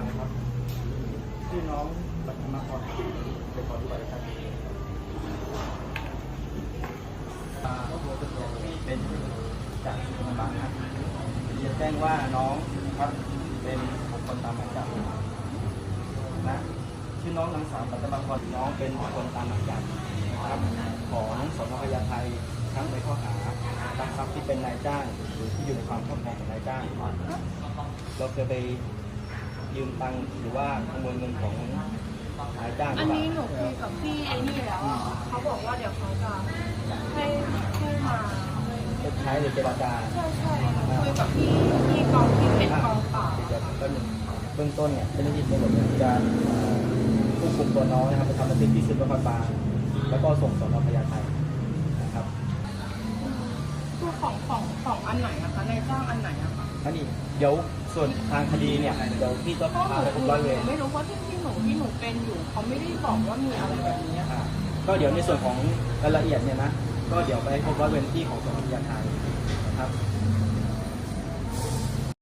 านนะครับพี่น้องบัตรมาก่อนไปขอดูบัตรครับเป็นจากโรงพยาบาลครับจะแจ้งว่าน้องครับเป็นบุคคลตามหมายจับนะชื่อน้องนางสาวปัตตมาพรน้องเป็นบุคคลตามหมายจับนะครับของสนพญาไททั้งในข้อหารักทรัพย์ที่เป็นนายจ้างหรือที่อยู่ในความครอบครองของนายจ้างเราเคยไป ยืมตังค์หรือว่าขโมยเงินของนายจ้างหรือัอนเปล่านี้หนูคุยกับพี่ไอ้นี่แล้วอะเขาบอกว่าเดี๋ยวเขาจะให้ให้มาชดใช้หรือเจรจา ใช่ใช่คุยกับพี่ที่กองที่เป็นกองปราบเดี๋ยวต้นเบื้องต้นเนี่ยเจ้าหน้าที่ตำรวจเนี่ยจะเอ่อควบคุมตัวน้องนะครับไปทำบันทึกที่สืบนครบาลแล้วก็ส่งสอนอพญาไทนะครับคือ ของของของอันไหนอะคะในจ้างอันไหนอะคะอันนี้เดี๋ยวส่วนทางคดีเนี่ยเดี๋ยวพี่จะเพราะหพานูไปพบร้อยเวร ไม่รู้เพราะที่ที่หนูที่หนูเป็นอยู่เขาไม่ได้บอกว่ามีอะไรแบบนี้อะอ่าก็เดี๋ยวในส่วนของรายละเอียดเนี่ยนะ ก็เดี๋ยวไปพบร้อยเวรที่ของสอนอพญาไทนะครับ